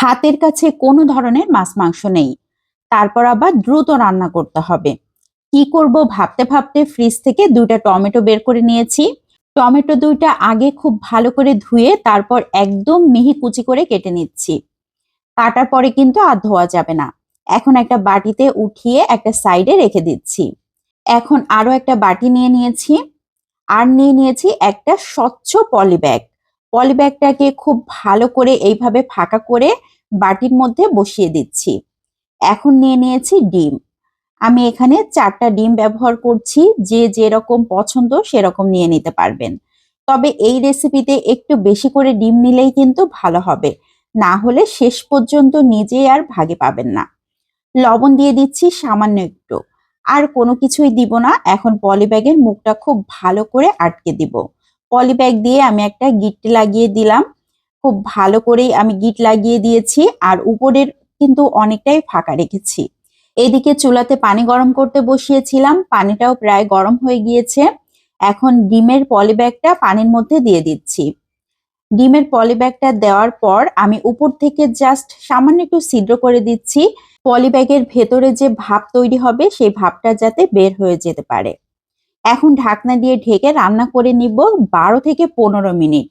হাতের কাছে কোনো ধরনের মাছ মাংস নেই। তারপর আবার দ্রুত রান্না করতে হবে। কি করব ভাবতে ভাবতে ফ্রিজ থেকে দুইটা টমেটো বের করে নিয়েছি। টমেটো দুইটা আগে খুব ভালো করে ধুয়ে তারপর একদম মিহি কুচি করে কেটে নিচ্ছি। কাটার পরে কিন্তু আর ধোয়া যাবে না। এখন একটা বাটিতে উঠিয়ে একটা সাইডে রেখে দিচ্ছি। এখন আরও একটা বাটি নিয়ে নিয়েছি। আর নিয়ে নিয়েছি একটা স্বচ্ছ পলিব্যাগ পলিব্যাগটাকে খুব ভালো করে এইভাবে ফাঁকা করে বাটির মধ্যে বসিয়ে দিচ্ছি। এখন নিয়ে নিয়েছি ডিম। আমি এখানে চারটা ডিম ব্যবহার করছি, যে যেরকম পছন্দ সেরকম নিয়ে নিতে পারবেন। তবে এই রেসিপিতে একটু বেশি করে ডিম নিলেই কিন্তু ভালো হবে। না হলে শেষ পর্যন্ত নিজে আর ভাগে পাবেন না। লবণ দিয়ে দিচ্ছি সামান্য একটু। আর কোনো কিছুই দিব না। এখন পলিব্যাগের মুখটা খুব ভালো করে আটকে দিব। পলিব্যাগ দিয়ে আমি একটা গিট লাগিয়ে দিলাম। খুব ভালো করেই আমি গিট লাগিয়ে দিয়েছি আর উপরের কিন্তু অনেকটাই ফাঁকা রেখেছি। এদিকে চুলাতে পানি গরম করতে বসিয়েছিলাম, পানিটাও প্রায় গরম হয়ে গিয়েছে। এখন ডিমের পলিব্যাগটা পানির মধ্যে দিয়ে দিচ্ছি। ডিমের পলিব্যাগটা দেওয়ার পর আমি উপর থেকে জাস্ট সামান্য একটু ছিদ্র করে দিচ্ছি। পলিব্যাগের ভেতরে যে ভাপ তৈরি হবে, সেই ভাপটা যাতে বের হয়ে যেতে পারে। এখন ঢাকনা দিয়ে ঢেকে রান্না করে নিব বারো থেকে পনেরো মিনিট।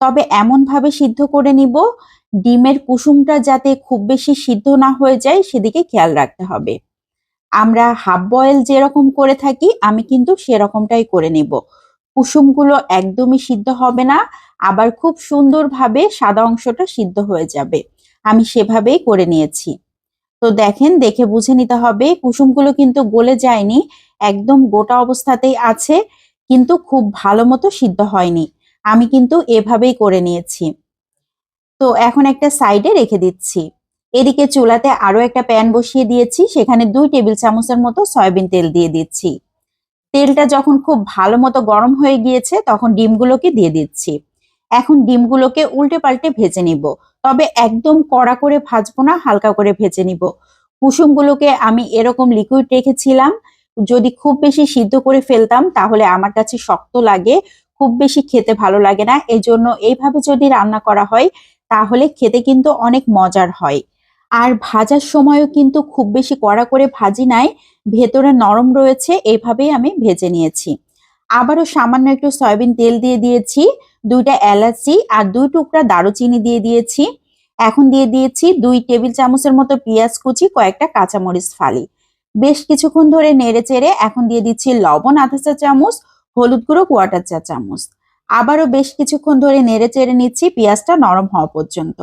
তবে এমনভাবে সিদ্ধ করে নিব, ডিমের কুসুমটা যাতে খুব বেশি সিদ্ধ না হয়ে যায় সেদিকে খেয়াল রাখতে হবে। আমরা হাফ বয়েল যেরকম করে থাকি, আমি কিন্তু সেরকমটাই করে নিব। কুসুমগুলো একদমই সিদ্ধ হবে না, আবার খুব সুন্দরভাবে সাদা অংশটা সিদ্ধ হয়ে যাবে। আমি সেভাবেই করে নিয়েছি। তো দেখেন, দেখে বুঝে নিতে হবে। কুসুমগুলো কিন্তু গলে যায়নি, একদম গোটা অবস্থাতেই আছে, কিন্তু খুব ভালো মতো সিদ্ধ হয়নি। আমি কিন্তু এভাবেই করে নিয়েছি। তো এখন একটা সাইডে রেখে দিচ্ছি। এদিকে চুলাতে আরও একটা প্যান বসিয়ে দিয়েছি, সেখানে দুই টেবিল চামচের মতো সয়াবিন তেল দিয়ে দিচ্ছি। তেলটা যখন খুব ভালো মতো গরম হয়ে গিয়েছে, তখন ডিমগুলোকে দিয়ে দিচ্ছি। এখন ডিমগুলোকে উল্টে পাল্টে ভেজে নিব। তবে একদম কড়া করে ভাজবো না, হালকা করে ভেজে নিব। কুসুমগুলোকে আমি এরকম লিকুইড রেখেছিলাম, যদি খুব বেশি সিদ্ধ করে ফেলতাম তাহলে আমার কাছে শক্ত লাগে, খুব বেশি খেতে ভালো লাগে না। এজন্য এইভাবে যদি রান্না করা হয় তাহলে খেতে কিন্তু অনেক মজার হয়। আর ভাজার সময়ও কিন্তু খুব বেশি কড়া করে ভাজি নাই, ভেতরে নরম রয়েছে, এইভাবেই আমি ভেজে নিয়েছি। আবারও সামান্য একটু সয়াবিন তেল দিয়ে দিয়েছি, দুইটা এলাচি আর দুই টুকরা দারুচিনি দিয়ে দিয়েছি। এখন দিয়ে দিয়েছি দুই টেবিল চামচের মতো পেঁয়াজ কুচি, কয়েকটা কাঁচামরিচ ফালি। বেশ কিছুক্ষণ ধরে নেড়ে চেড়ে এখন দিয়ে দিচ্ছি লবণ আধা চা চামচ, হলুদ গুঁড়ো কোয়াটার চা চামচ। আবারও বেশ কিছুক্ষণ ধরে নেড়ে চেড়ে নিচ্ছি পেঁয়াজটা নরম হওয়া পর্যন্ত।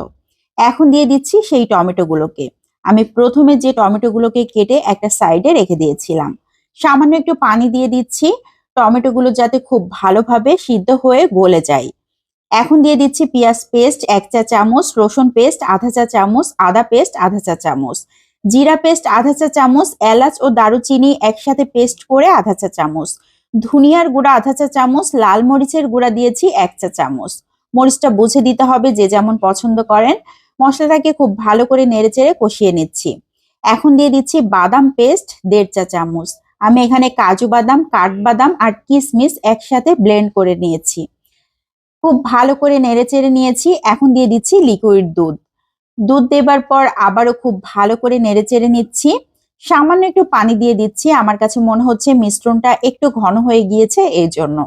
এখন দিয়ে দিচ্ছি সেই টমেটোগুলোকে। আমি প্রথমে যে টমেটোগুলোকে কেটে একটা সাইডে রেখে দিয়েছিলাম। সামান্য একটু পানি দিয়ে দিচ্ছি। টমেটোগুলো যাতে খুব ভালোভাবে সিদ্ধ হয়ে গলে যায়। এখন দিয়ে দিচ্ছি পেঁয়াজ পেস্ট, এক চা চামচ, রসুন পেস্ট, আধা চা চামচ, আদা পেস্ট, আধা চা চামচ। জিরা পেস্ট, আধা চা চামচ, এলাচ ও দারুচিনি একসাথে পেস্ট করে আধা চা চামচ। ধুনিয়ার গুঁড়া আধা চা চামচ, লাল মরিচের গুঁড়া দিয়েছি এক চা চামচ। মরিচটা বুঝে দিতে হবে যে যেমন পছন্দ করেন। মশলাটাকে খুব ভালো করে নেড়েচেড়ে কষিয়ে নিচ্ছি। এখন দিয়ে দিচ্ছি বাদাম পেস্ট, দেড় চা চামচ। আমি এখানে কাজু বাদাম কাঠবাদাম আর কিশমিশ একসাথে ব্লেন্ড করে নিয়েছি। খুব ভালো করে নেড়েচেড়ে নিয়েছি, এখন দিয়ে দিচ্ছি লিকুইড দুধ। দুধ দেবার পর আবারও খুব ভালো করে নেড়েচেড়ে নিচ্ছি। সামান্য একটু পানি দিয়ে দিচ্ছি, আমার কাছে মনে হচ্ছে মিশ্রণটা একটু ঘন হয়ে গিয়েছে এই জন্য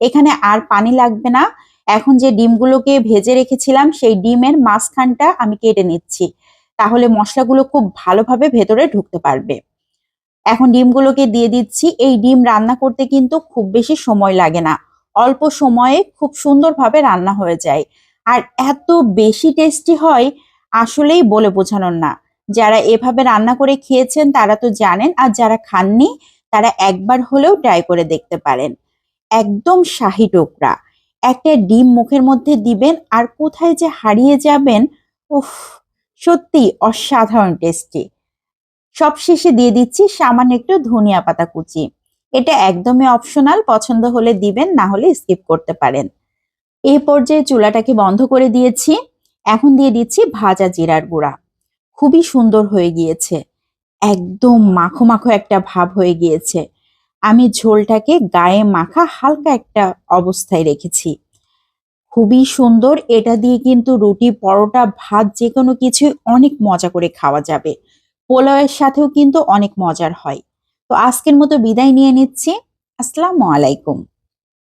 এখানে আর পানি লাগবে না। এখন যে ডিমগুলোকে ভেজে রেখেছিলাম, সেই ডিমের মাঝখানটা আমি কেটে নিচ্ছি। তাহলে মশলাগুলো খুব ভালোভাবে ভেতরে ঢুকতে পারবে। এখন ডিমগুলোকে দিয়ে দিচ্ছি। এই ডিম রান্না করতে কিন্তু খুব বেশি সময় লাগে না। অল্প সময়ে খুব সুন্দরভাবে রান্না হয়ে যায়। আর এত বেশি টেস্টি হয় আসলেই বলে বোঝানোর না। যারা এভাবে রান্না করে খেয়েছেন তারা তো জানেন, আর যারা খাননি তারা একবার হলেও ট্রাই করে দেখতে পারেন। একদম শাহি টোকরা। একটা ডিম মুখের মধ্যে দিবেন আর কোথায় যে হারিয়ে যাবেন, উফ সত্যি অসাধারণ টেস্টি সবশেষে দিয়ে দিচ্ছি সামান্য একটু ধনিয়া পাতা কুচি। এটা একদমই অপশনাল পছন্দ হলে দিবেন, না হলে স্কিপ করতে পারেন। এই পর্যায়ে চুলাটাকে বন্ধ করে দিয়েছি। এখন দিয়ে দিচ্ছি ভাজা জিরার গুঁড়া। খুবই সুন্দর হয়ে গিয়েছে। একদম মাখো মাখো একটা ভাব হয়ে গিয়েছে। আমি ঝোলটাকে গায়ে মাখা হালকা একটা অবস্থায় রেখেছি। খুবই সুন্দর। এটা দিয়ে কিন্তু রুটি, পরোটা, ভাত যে কোনো কিছুই অনেক মজা করে খাওয়া যাবে। পোলাওয়ের সাথেও কিন্তু অনেক মজার হয়। তো আজকের মতো বিদায় নিয়ে নিচ্ছি। আসসালামু আলাইকুম।